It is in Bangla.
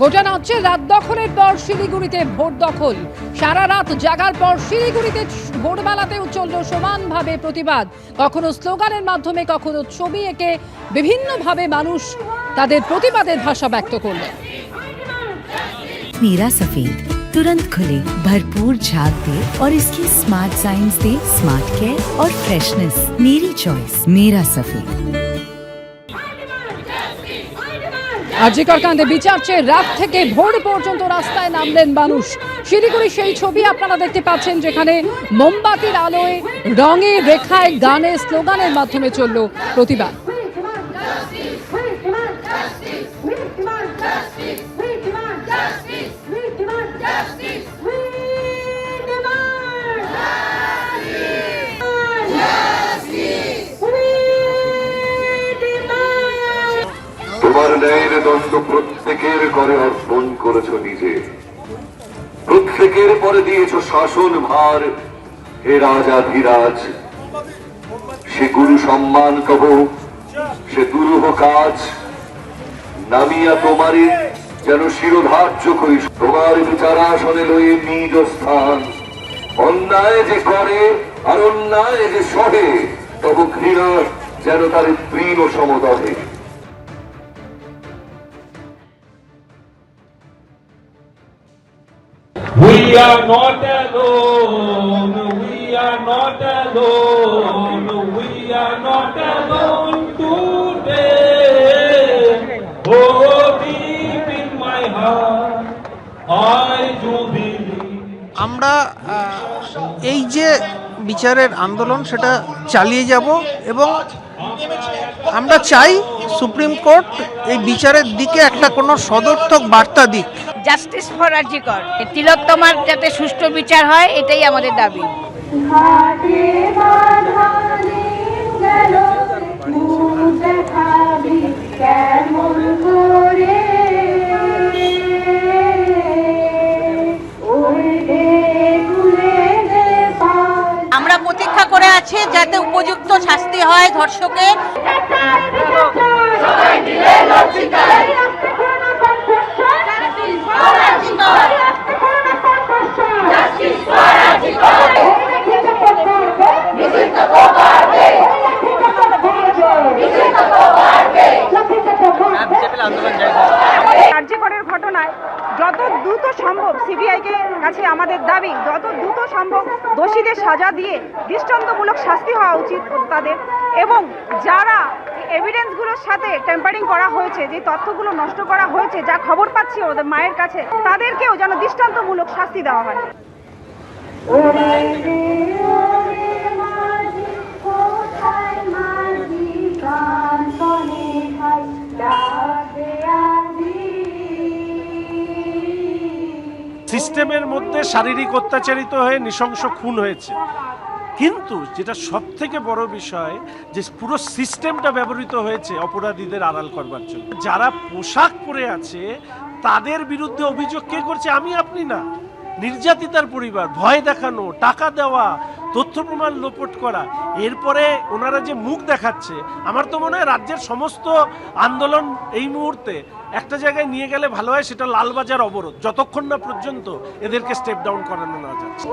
ঘটনা হচ্ছে রাত দখলের পর শিলিগুড়িতে ভোট দখল সারা রাত জাগার পর শিলিগুড়িতে ভোরবেলাতেও চলল সমানভাবে প্রতিবাদ কখনো স্লোগানের মাধ্যমে কখনো ছবি এঁকে বিভিন্নভাবে মানুষ তাদের প্রতিবাদের ভাষা ব্যক্ত করলেন मेरा सफेद तुरंत खुले भरपूर झाग दे और इसकी स्मार्ट साइंस दे स्मार्ट केयर और फ्रेशनेस मेरी चॉइस मेरा सफेद আরজিকর কাণ্ডে বিচার চেয়ে রাত থেকে ভোর পর্যন্ত রাস্তায় নামলেন মানুষ। শিলিগুড়ি সেই ছবি আপনারা দেখতে পাচ্ছেন যেখানে মোমবাতির আলোয় রঙে রেখায় গানে স্লোগানের মাধ্যমে চলল প্রতিবাদ। তোমার ন্যায়ের দণ্ড প্রত্যেকের করে অর্পণ করেছ নিজে। প্রত্যেকের পরে দিয়েছ শাসন ভার। হে রাজা ধীরাজ, সে গুরু সম্মান কহ সে দুরূহ কাজ। নামিয়া তোমারই যেন শিরোধার্য করি। তোমার বিচারাসনে লয়ে নিজ স্থান। অন্যায় যে করে আর অন্যায় যে সহে, তব ঘৃণা যেন তার তৃণ সমদহে। We are not alone. We are not alone. We are not alone today. Oh, deep in my heart, I do believe. আমরা আহ, এই যে বিচারের আন্দোলন সেটা চালিয়ে যাব এবং আমরা চাই সুপ্রিম কোর্ট এই বিচারের দিকে একটা কোনো সদর্থক বার্তা দিক জাস্টিস ফর আরজিকর তিলোত্তমার যাতে সুষ্ঠু বিচার হয় এটাই আমাদের দাবি। আমরা প্রতীক্ষা করে আছি যাতে উপযুক্ত শাস্তি হয় ধর্ষকের। কার্যকরের ঘটনায় যত দ্রুত সম্ভব সিবিআইকে কাছে আমাদের দাবি, যত দ্রুত সম্ভব দোষীদের সাজা দিয়ে দৃষ্টান্তমূলক শাস্তি হওয়া উচিত তাদের। এবং যারা এভিডেন্সগুলোর সাথে টেম্পারিং করা হয়েছে, যে তথ্যগুলো নষ্ট করা হয়েছে, যা খবর পাচ্ছি ওদের মায়ের কাছে, তাদেরকেও যেন দৃষ্টান্তমূলক শাস্তি দেওয়া হয়। সিস্টেমের মধ্যে শারীরিক অত্যাচারিত হয়ে নৃশংস খুন হয়েছে। কিন্তু যেটা সব থেকে বড় বিষয়, যে পুরো সিস্টেমটা ব্যবহৃত হয়েছে অপরাধীদের আড়াল করবার জন্য। যারা পোশাক পরে আছে, তাদের বিরুদ্ধে অভিযোগ কে করছে আমি আপনি না। নির্যাতিতার পরিবার, ভয় দেখানো, টাকা দেওয়া, তথ্য প্রমাণ লোপট করা, এরপরে ওনারা যে মুখ দেখাচ্ছে, আমার তো মনে হয় রাজ্যের সমস্ত আন্দোলন এই মুহূর্তে একটা জায়গায় নিয়ে গেলে ভালো হয়, সেটা লালবাজার অবরোধ। যতক্ষণ না পর্যন্ত এদেরকে স্টেপ ডাউন করানো না যাচ্ছে।